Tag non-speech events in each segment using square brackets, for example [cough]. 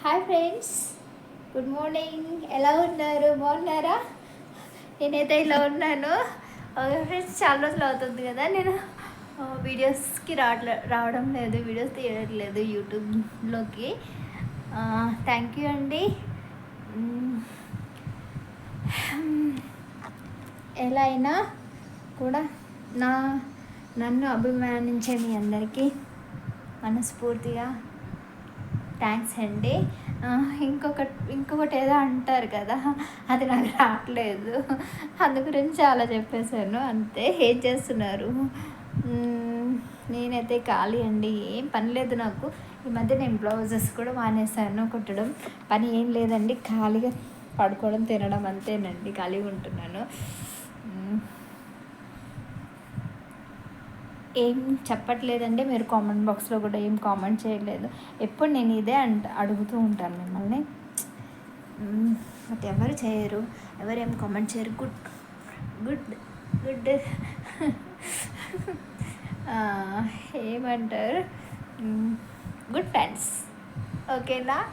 Hi friends good morning ఎలా ఉన్నారు? బాగున్నారా? నేనైతే ఇలా ఉన్నాను. ఫ్రెండ్స్ చాలా రోజులు అవుతుంది కదా. నేను వీడియోస్కి రావట్లే రావడం లేదు వీడియోస్ తీయట్లేదు యూట్యూబ్లోకి థ్యాంక్ యూ అండి. ఎలా అయినా కూడా నా నన్ను అభిమానించే మీ అందరికీ మనస్ఫూర్తిగా థ్యాంక్స్ అండి. ఇంకొకటి ఇంకొకటి ఏదో అంటారు కదా అది నాకు రావట్లేదు. అందు గురించి అలా చెప్పేశాను అంతే. ఏం చేస్తున్నారు? నేనైతే ఖాళీ అండి. ఏం పని లేదు నాకు. ఈ మధ్య నేను బ్లౌజెస్ కూడా మానేశాను కుట్టడం. పని ఏం లేదండి. ఖాళీగా పడుకోవడం తినడం అంతేనండి. ఖాళీగా ఉంటున్నాను. ఏం చెప్పట్లేదండి. మీరు కామెంట్ బాక్స్లో కూడా ఏం కామెంట్ చేయలేదు. ఎప్పుడు నేను ఇదే అంట అడుగుతూ ఉంటాను మిమ్మల్ని. బట్ ఎవరు చేయరు. ఎవరు ఏం కామెంట్ చేయరు. Good good good. [laughs] ఏమంటారు? Good friends. ఓకేనా?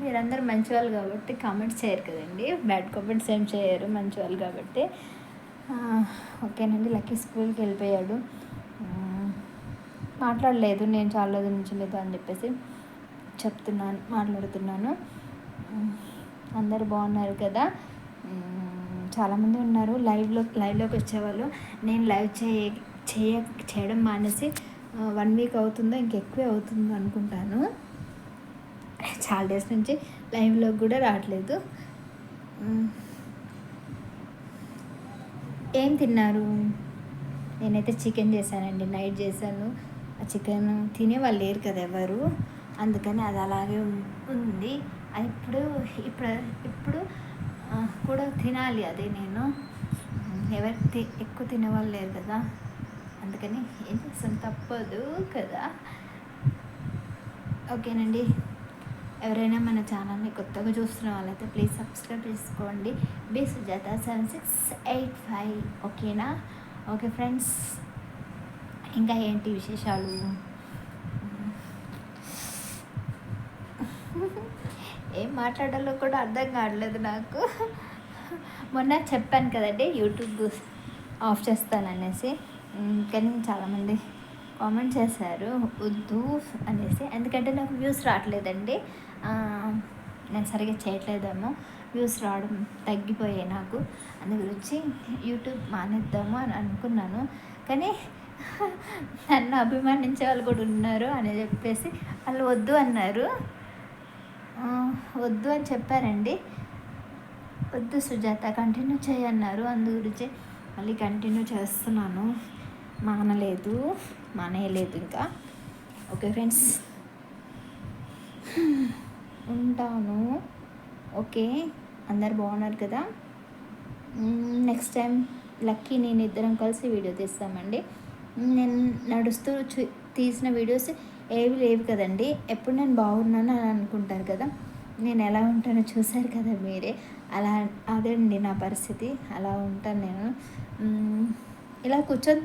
మీరందరూ మంచి వాళ్ళు కాబట్టి కామెంట్స్ చేయరు కదండి. బ్యాడ్ కామెంట్స్ ఏం చేయరు మంచి వాళ్ళు కాబట్టి. ఓకేనండి లక్కీ స్కూల్కి వెళ్ళిపోయాడు. మాట్లాడలేదు నేను చాలా రోజుల నుంచి లేదు అని చెప్పేసి చెప్తున్నాను మాట్లాడుతున్నాను. అందరు బాగున్నారు కదా? చాలామంది ఉన్నారు లైవ్లో లైవ్లోకి వచ్చేవాళ్ళు. నేను లైవ్ చేయ చేయ చేయడం మానేసి వన్ వీక్ అవుతుందో ఇంకెక్కువే అవుతుందో అనుకుంటాను. చాలా డేస్ నుంచి లైవ్లోకి కూడా రావట్లేదు. ఏం తిన్నారు? నేనైతే చికెన్ చేశానండి నైట్ చేశాను. ఆ చికెన్ తినే వాళ్ళు లేరు కదా ఎవరు? అందుకని అది అలాగే ఉంది. అది ఇప్పుడు ఇప్పుడు ఇప్పుడు కూడా తినాలి అదే నేను. ఎవరు తి ఎక్కువ తినేవాళ్ళు లేరు కదా. అందుకని ఏం చేస్తాను తప్పదు కదా. ఓకేనండి. ఎవరైనా మన ఛానల్ని కొత్తగా చూస్తున్న వాళ్ళైతే ప్లీజ్ సబ్స్క్రైబ్ చేసుకోండి. B Sujatha seven six eight five ఓకేనా ఓకే ఫ్రెండ్స్ ఇంకా ఏంటి విశేషాలు? ఏం మాట్లాడాలో కూడా అర్థం కావట్లేదు నాకు. మొన్న చెప్పాను కదండి యూట్యూబ్ ఆఫ్ చేస్తాననేసి. అనేసి కానీ చాలామంది కామెంట్ చేశారు వద్దు అనేసి. ఎందుకంటే నాకు వ్యూస్ రావట్లేదండి. నేను సరిగ్గా చేయట్లేదేమో. వ్యూస్ రావడం తగ్గిపోయాయి నాకు. అందు గురించి యూట్యూబ్ మానేద్దాము అని అనుకున్నాను. కానీ [laughs] నన్ను అభిమానించే వాళ్ళు కూడా ఉన్నారు అని చెప్పేసి వాళ్ళు వద్దు అన్నారు. వద్దు అని చెప్పారండి. వద్దు సుజాత కంటిన్యూ చేయన్నారు. అందు గురించి మళ్ళీ కంటిన్యూ చేస్తున్నాను. మానలేదు మానేయలేదు ఇంకా. Okay friends. ఉంటాను. ఓకే అందరు బాగున్నారు కదా? నెక్స్ట్ టైం లక్కీ నేను ఇద్దరం కలిసి వీడియో తీస్తామండి. నేను నడుస్తూ చూ తీసిన వీడియోస్ ఏవి లేవు కదండి. ఎప్పుడు నేను బాగున్నాను అని అనుకుంటారు కదా? నేను ఎలా ఉంటానో చూశారు కదా మీరే. అలా అదే అండి నా పరిస్థితి. అలా ఉంటాను నేను. ఇలా కూర్చొని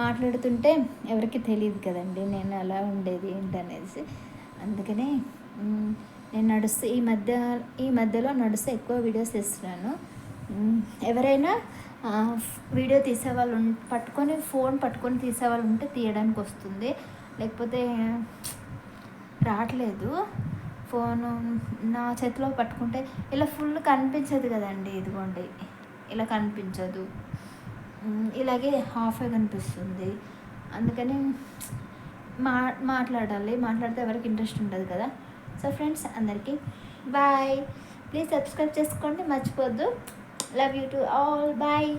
మాట్లాడుతుంటే ఎవరికి తెలియదు కదండి నేను అలా ఉండేది ఏంటనేసి. అందుకని నేను నడుస్తూ ఈ మధ్య ఈ మధ్యలో నడుస్తూ ఎక్కువ వీడియోస్ తీస్తున్నాను. ఎవరైనా వీడియో తీసేవాళ్ళు పట్టుకొని ఫోన్ పట్టుకొని తీసేవాళ్ళు ఉంటే తీయడానికి వస్తుంది. లేకపోతే రావట్లేదు. ఫోను నా చేతిలో పట్టుకుంటే ఇలా ఫుల్ కనిపించదు కదండి ఇదిగోండి. ఇలా కనిపించదు. ఇలాగే హాఫే కనిపిస్తుంది. అందుకని మా మాట్లాడాలి. మాట్లాడితే ఎవరికి ఇంట్రెస్ట్ ఉండదు కదా. సో ఫ్రెండ్స్ అందరికీ బాయ్. ప్లీజ్ సబ్స్క్రైబ్ చేసుకోండి. మర్చిపోద్దు. Love you to all. Bye.